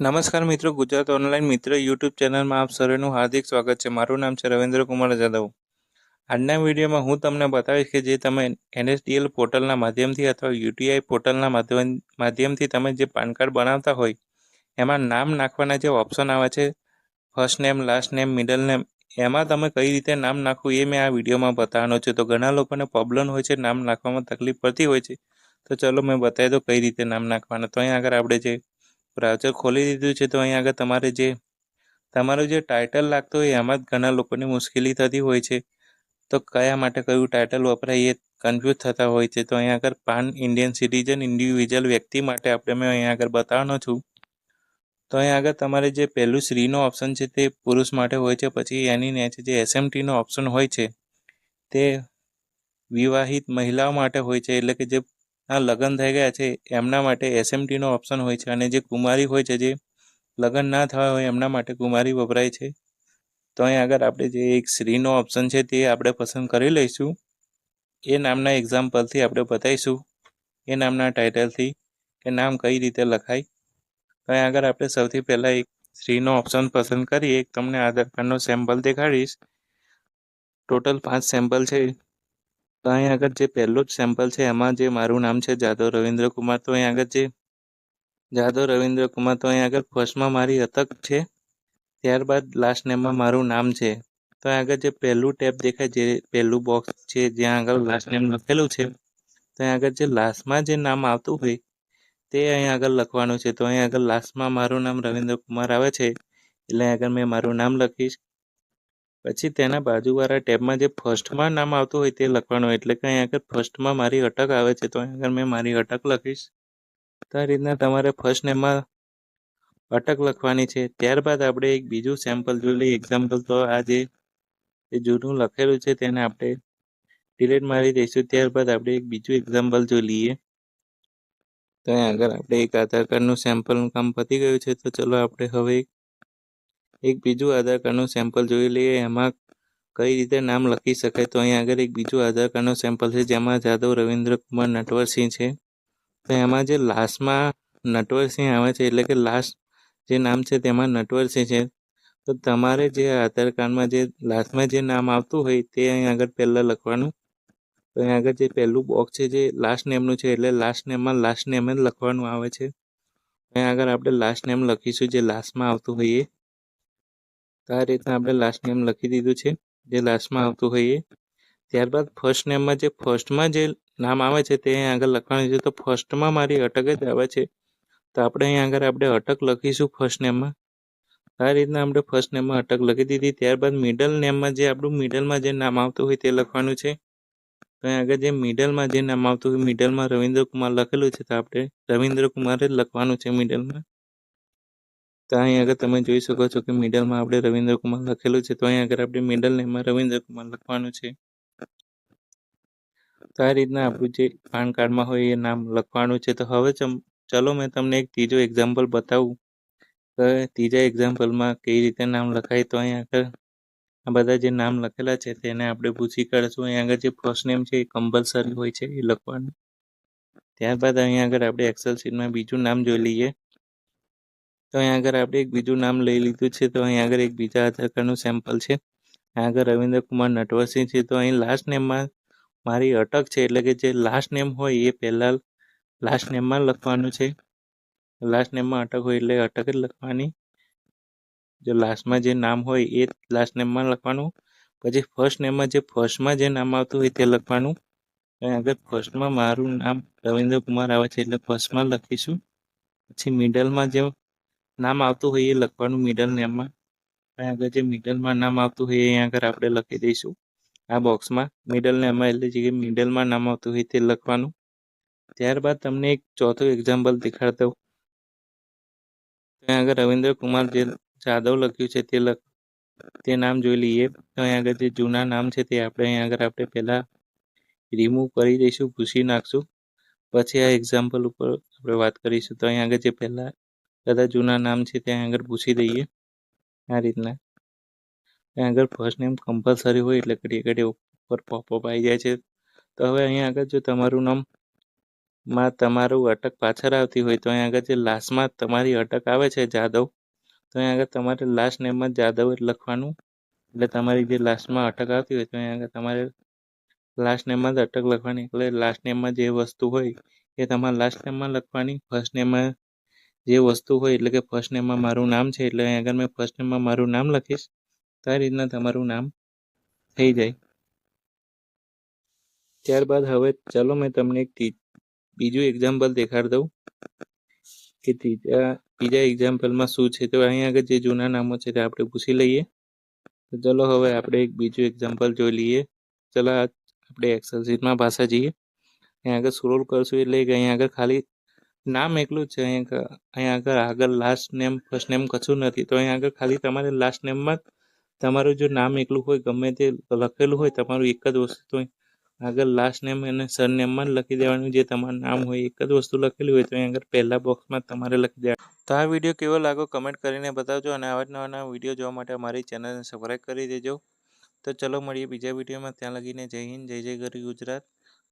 નમસ્કાર મિત્રો, ગુજરાત ઓનલાઈન મિત્ર યુટ્યુબ ચેનલમાં આપ સર્વેનું હાર્દિક સ્વાગત છે. મારું નામ છે રવિન્દ્ર કુમાર જાદવ. આજના વિડીયોમાં હું તમને બતાવીશ કે જે તમે એનએસડીએલ પોર્ટલના માધ્યમથી અથવા યુટીઆઈ પોર્ટલના માધ્યમ, માધ્યમથી તમે જે પાન કાર્ડ બનાવતા હોય, એમાં નામ નાખવાના જે ઓપ્શન આવે છે, first name, last name, middle name, એમાં તમે કઈ રીતે નામ નાખવું એ મેં આ વિડીયોમાં બતાવવાનો છે. તો ઘણા લોકોને પ્રોબ્લેમ હોય છે નામ નાખવામાં તકલીફ પડતી હોય છે. તો ચલો મેં બતાવી દો કઈ રીતે નામ નાખવાના. તો અહીં આગળ આપણે જે બ્રાઉઝર ખોલી દીધું છે, તો અહીંયા આગળ તમારે જે, તમારું જે ટાઇટલ લાગતું હોય એમાં જ ઘણા લોકોને મુશ્કેલી થતી હોય છે. તો કયા માટે કયું ટાઇટલ વપરાય એ કન્ફ્યુઝ થતા હોય છે. તો અહીંયા આગળ પાન ઇન્ડિયન સિટીઝન ઇન્ડિવિજ્યુઅલ વ્યક્તિ માટે આપણે મેં અહીંયા આગળ બતાવવાનો છું. તો અહીંયા આગળ તમારે જે પહેલું સ્ત્રીનો ઓપ્શન છે તે પુરુષ માટે હોય છે, પછી એની નીચે જે એસએમટીનો ઓપ્શન હોય છે, તે વિવાહિત મહિલાઓ માટે હોય છે, એટલે કે જે આ લગ્ન થઈ ગયા છે. એમના માટે એસએમટીનો ઓપ્શન હોય છે અને જે કુમારી હોય છે, જે લગ્ન ના થયા હોય એમના માટે કુમારી વપરાય છે. તો અહીં આગળ આપણે જે એક શ્રીનો ઓપ્શન છે તે આપણે પસંદ કરી લઈશું. એ નામના એક્ઝામ્પલથી આપણે બતાવીશું. એ નામના ટાઇટલથી કે નામ કઈ રીતે લખાય. તો અહીં આગળ આપણે સૌથી પહેલાં એક શ્રીનો ઓપ્શન પસંદ કરીએ. તમને આધાર કાર્ડનો સેમ્પલ દેખાડીશ. ટોટલ પાંચ સેમ્પલ છે. તો અહીં આગળ જે પહેલું જ સેમ્પલ છે, એમાં જે મારું નામ છે જાદવ રવિન્દ્ર કુમાર તો અહીં આગળ જે જાદવ રવિન્દ્ર કુમાર તો અહીં આગળ ફર્સ્ટમાં મારી અટક છે. ત્યારબાદ લાસ્ટ નેમમાં મારું નામ છે. તો અહીં આગળ જે પહેલું ટેબ દેખાય, જે પહેલું બોક્સ છે, જ્યાં આગળ લાસ્ટ નેમ લખેલું છે, તો અહીં આગળ જે લાસ્ટમાં જે નામ આવતું હોય, તે અહીં આગળ લખવાનું છે. તો અહીં આગળ લાસ્ટમાં મારું નામ રવિન્દ્ર કુમાર આવે છે. એટલે આગળ મેં મારું નામ લખીશ. પછી તેના બાજુવાળા ટેબમાં જે ફર્સ્ટમાં નામ આવતું હોય તે લખવાનું એટલે કે અહીં આગળ ફર્સ્ટમાં મારી અટક આવે છે, તો અહીં આગળ મેં મારી અટક લખીશ. તો આ રીતના તમારે ફર્સ્ટ નેમમાં અટક લખવાની છે. ત્યારબાદ આપણે એક બીજું સેમ્પલ જોઈ લઈએ. એક્ઝામ્પલ તો આ જે જૂનું લખેલું છે તેને આપણે ડિલીટ મારી દઈશું. ત્યારબાદ આપણે એક બીજું એક્ઝામ્પલ જોઈ લઈએ. તો અહીં આગળ આપણે એક આધાર કાર્ડનું સેમ્પલનું કામ પતી ગયું છે. તો ચલો આપણે હવે એક બીજું આધાર કાર્ડનું સેમ્પલ જોઈ લઈએ, એમાં કઈ રીતે નામ લખી શકાય? તો અહીં આગળ એક બીજું આધાર કાર્ડનું સેમ્પલ છે, જેમાં જાદવ રવિન્દ્ર કુમાર નટવરસિંહ છે. તો એમાં જે લાસ્ટમાં નટવરસિંહ આવે છે, એટલે કે લાસ્ટ જે નામ છે તેમાં નટવરસિંહ છે. તો તમારે જે આધાર કાર્ડમાં જે લાસ્ટમાં જે નામ આવતું હોય, તે અહીં આગળ પહેલાં લખવાનું. તો અહીં આગળ જે પહેલું બોક્સ છે, જે લાસ્ટ નેમનું છે, એટલે લાસ્ટ નેમમાં લાસ્ટ નેમ જ લખવાનું આવે છે. અહીં આગળ આપણે લાસ્ટ નેમ લખીશું, જે લાસ્ટમાં આવતું હોય એ તો આ રીતના આપણે લાસ્ટ નેમ લખી દીધું છે. જે લાસ્ટમાં આવતું હોય એ. ત્યારબાદ ફર્સ્ટ નેમમાં જે ફર્સ્ટમાં જે નામ આવે છે તે અહીં આગળ લખવાનું છે. તો ફર્સ્ટમાં મારી અટક જ આવે છે. તો આપણે અહીં આગળ આપણે અટક લખીશું ફર્સ્ટ નેમમાં આ રીતના આપણે ફર્સ્ટ નેમમાં અટક લખી દીધી. ત્યારબાદ મિડલ નેમમાં જે આપણું મિડલમાં જે નામ આવતું હોય તે લખવાનું છે. તો અહીં આગળ જે મિડલમાં જે નામ આવતું હોય મિડલમાં રવિન્દ્ર કુમાર લખેલું છે તો આપણે રવિન્દ્ર કુમાર જ લખવાનું છે મિડલમાં તો અહીં આગળ તમે જોઈ શકો છો કે મિડલમાં આપણે રવિન્દ્ર કુમાર લખેલું છે. તો અહીં આગળ આપણે મિડલ નેમમાં રવિન્દ્ર કુમાર લખવાનું છે. તો આ રીતના આપણું જે પાન કાર્ડમાં હોય એ નામ લખવાનું છે. તો હવે ચલો મેં તમને એક ત્રીજો એક્ઝામ્પલ બતાવું. તો ત્રીજા એક્ઝામ્પલમાં કઈ રીતે નામ લખાય તો અહીં આગળ આ બધા જે નામ લખેલા છે તેને આપણે પૂછી કાઢશું. અહીં આગળ જે ફર્સ્ટ નેમ છે એ કમ્પલસરી હોય છે એ લખવાનું. ત્યારબાદ અહીં આગળ આપણે એક્સેલ શીટમાં બીજું નામ જોઈ લઈએ. તો અહીં આગળ આપણે એક બીજું નામ લઈ લીધું છે. તો અહીં આગળ એક બીજા આધાર કાર્ડનું સેમ્પલ છે આગળ રવિન્દ્ર કુમાર નટવરસિંહ છે. તો અહીં લાસ્ટ નેમમાં મારી અટક છે. એટલે કે જે લાસ્ટ નેમ હોય એ પહેલાં લાસ્ટ નેમમાં લખવાનું છે. લાસ્ટ નેમમાં અટક હોય એટલે અટક જ લખવાની. જો લાસ્ટમાં જે નામ હોય એ લાસ્ટ નેમમાં લખવાનું. પછી ફર્સ્ટ નેમમાં જે ફર્સ્ટમાં જે નામ આવતું હોય તે લખવાનું. આગળ ફર્સ્ટમાં મારું નામ રવિન્દ્ર કુમાર આવે છે. એટલે ફર્સ્ટમાં લખીશું. પછી મિડલમાં જે નામ આવતું હોય એ લખવાનું મિડલ નેમમાં આગળ જે મિડલમાં નામ આવતું હોય એ આગળ આપણે લખી દઈશું. આ બોક્સમાં મિડલ નેમમાં એટલે જે મિડલમાં નામ આવતું હોય તે લખવાનું. ત્યારબાદ તમને એક ચોથું એક્ઝામ્પલ દેખાડતો ત્યાં આગળ રવિન્દ્ર કુમાર જે જાદવ લખ્યું છે તે લખ, તે નામ જોઈ લઈએ. તો આગળ જે જૂના નામ છે તે આપણે અહીં આગળ આપણે પહેલાં રિમૂવ કરી દઈશું ભૂસી નાખશું. પછી આ એક્ઝામ્પલ ઉપર આપણે વાત કરીશું. તો અહીં આગળ જે પહેલાં બધા જૂના નામ છે, ત્યાં આગળ પૂછી દઈએ. આ રીતના. ત્યાં આગળ ફર્સ્ટ નેમ કમ્પલસરી હોય એટલે ઘડીએ ઘડીએ ઉપર પોપઅપ આવી જાય છે. તો હવે અહીંયા આગળ જો તમારું નામમાં તમારું અટક પાછળ આવતી હોય, તો અહીં આગળ જે લાસ્ટમાં તમારી અટક આવે છે, જાદવ, તો અહીં આગળ તમારે લાસ્ટ નેમમાં જાદવ જ લખવાનું. એટલે તમારી જે લાસ્ટમાં અટક આવતી હોય, તો અહીંયા આગળ તમારે લાસ્ટ નેમમાં જ અટક લખવાની. એટલે લાસ્ટ નેમમાં જે વસ્તુ હોય, એ તમારે લાસ્ટ નેમમાં લખવાની. ફર્સ્ટ નેમમાં જે વસ્તુ હોય એટલે કે ફર્સ્ટ નેમમાં મારું નામ છે એટલે અહીં આગળ મેં ફર્સ્ટ નેમમાં મારું નામ લખીશ. તો આ રીતના તમારું નામ થઈ જાય. ત્યારબાદ હવે ચલો મેં તમને એક તી- બીજું એક્ઝામ્પલ દેખાડી દઉં. કે ત્રીજા બીજા એક્ઝામ્પલમાં શું છે? તો અહીં આગળ જે જૂના નામો છે તે આપણે પૂછી લઈએ. તો ચલો હવે આપણે એક બીજું એક્ઝામ્પલ જોઈ લઈએ. ચલો આ આપણે એક્સેલ શીટમાં પાછા જઈએ. અહીં આગળ સ્ક્રોલ કરશું એટલે કે અહીં આગળ ખાલી નામ એકલું જ છે. અહીં આગળ અહીં આગળ આગળ લાસ્ટ નેમ ફર્સ્ટ નેમ કશું નથી. તો અહીં આગળ ખાલી તમારે લાસ્ટ નેમમાં તમારું જો નામ એકલું હોય, ગમે તે લખેલું હોય, તમારું એક જ વસ્તુ હોય આગળ લાસ્ટ નેમ અને સરનેમમાં જ લખી દેવાનું. જે તમારું નામ હોય, એક જ વસ્તુ લખેલી હોય, તો અહીં આગળ પહેલા બોક્સમાં તમારે લખી દેવાનું તો આ વીડિયો કેવો લાગો કમેન્ટ કરીને બતાવજો અને આવા જ નવા વીડિયો જોવા માટે અમારી ચેનલને સબસ્ક્રાઈબ કરી દેજો. તો ચલો મળીએ બીજા વિડીયોમાં ત્યાં લગીને જય હિન્દ, જય જય ગરી ગુજરાત.